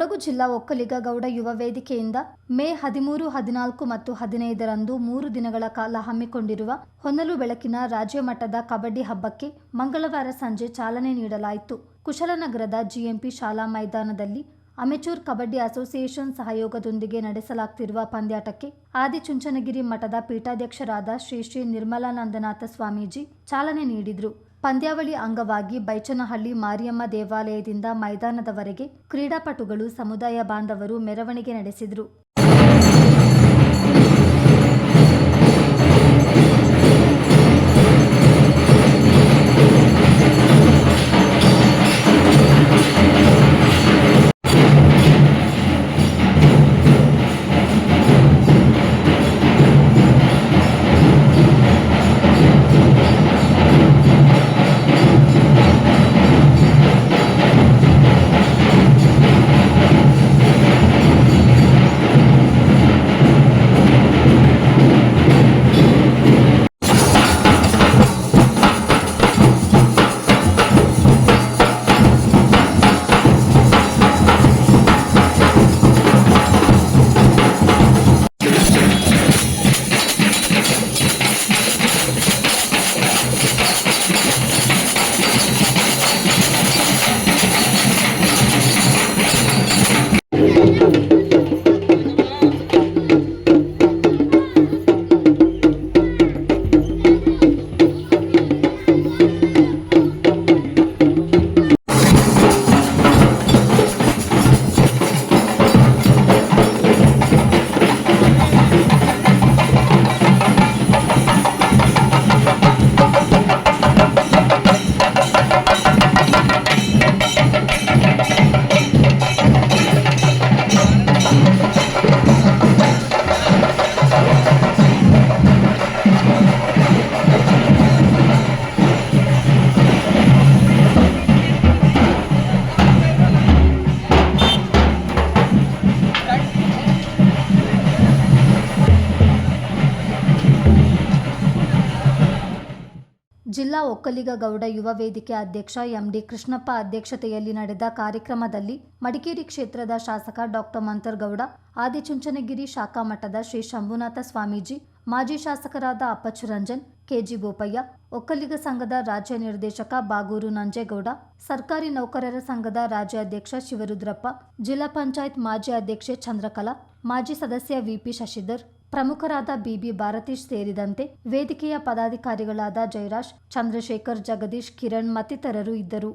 ಕೊಡಗು ಜಿಲ್ಲಾ ಒಕ್ಕಲಿಗ ಗೌಡ ಯುವ ವೇದಿಕೆಯಿಂದ ಮೇ ಹದಿಮೂರು, ಹದಿನಾಲ್ಕು ಮತ್ತು ಹದಿನೈದರಂದು ಮೂರು ದಿನಗಳ ಕಾಲ ಹಮ್ಮಿಕೊಂಡಿರುವ ಹೊನಲು ಬೆಳಕಿನ ರಾಜ್ಯ ಮಟ್ಟದ ಕಬಡ್ಡಿ ಹಬ್ಬಕ್ಕೆ ಮಂಗಳವಾರ ಸಂಜೆ ಚಾಲನೆ ನೀಡಲಾಯಿತು. ಕುಶಲನಗರದ ಜಿಎಂಪಿ ಶಾಲಾ ಮೈದಾನದಲ್ಲಿ ಅಮೆಚೂರ್ ಕಬಡ್ಡಿ ಅಸೋಸಿಯೇಷನ್ ಸಹಯೋಗದೊಂದಿಗೆ ನಡೆಸಲಾಗ್ತಿರುವ ಪಂದ್ಯಾಟಕ್ಕೆ ಆದಿಚುಂಚನಗಿರಿ ಮಠದ ಪೀಠಾಧ್ಯಕ್ಷರಾದ ಶ್ರೀ ಶ್ರೀ ನಿರ್ಮಲಾನಂದನಾಥ ಸ್ವಾಮೀಜಿ ಚಾಲನೆ ನೀಡಿದರು. ಪಂದ್ಯಾವಳಿ ಅಂಗವಾಗಿ ಬೈಚನಹಳ್ಳಿ ಮಾರಿಯಮ್ಮ ದೇವಾಲಯದಿಂದ ಮೈದಾನದವರೆಗೆ ಕ್ರೀಡಾಪಟುಗಳು ಸಮುದಾಯ ಬಾಂಧವರು ಮೆರವಣಿಗೆ ನಡೆಸಿದರು. ಜಿಲ್ಲಾ ಒಕ್ಕಲಿಗ ಗೌಡ ಯುವ ವೇದಿಕೆ ಅಧ್ಯಕ್ಷ ಎಂಡಿ ಕೃಷ್ಣಪ್ಪ ಅಧ್ಯಕ್ಷತೆಯಲ್ಲಿ ನಡೆದ ಕಾರ್ಯಕ್ರಮದಲ್ಲಿ ಮಡಿಕೇರಿ ಕ್ಷೇತ್ರದ ಶಾಸಕ ಡಾಕ್ಟರ್ ಮಂತರ್ಗೌಡ ಆದಿಚುಂಚನಗಿರಿ ಶಾಖಾ ಮಠದ ಶ್ರೀ ಶಂಭುನಾಥ ಸ್ವಾಮೀಜಿ, ಮಾಜಿ ಶಾಸಕರಾದ ಅಪ್ಪಚ್ಚು ರಂಜನ್, ಕೆಜಿ ಬೋಪಯ್ಯ, ಒಕ್ಕಲಿಗ ಸಂಘದ ರಾಜ್ಯ ನಿರ್ದೇಶಕ ಬಾಗೂರು ನಂಜೇಗೌಡ, ಸರ್ಕಾರಿ ನೌಕರರ ಸಂಘದ ರಾಜ್ಯಾಧ್ಯಕ್ಷ ಶಿವರುದ್ರಪ್ಪ, ಜಿಲ್ಲಾ ಪಂಚಾಯತ್ ಮಾಜಿ ಅಧ್ಯಕ್ಷೆ ಚಂದ್ರಕಲಾ, ಮಾಜಿ ಸದಸ್ಯ ವಿಪಿ ಶಶಿಧರ್ ಪ್ರಮುಖರಾದ ಬಿಬಿ ಭಾರತೀಶ್ ಸೇರಿದಂತೆ ವೇದಿಕೆಯ ಪದಾಧಿಕಾರಿಗಳಾದ ಜಯರಾಜ್ ಚಂದ್ರಶೇಖರ್ ಜಗದೀಶ್ ಕಿರಣ್ ಮತ್ತಿತರರು ಇದ್ದರು.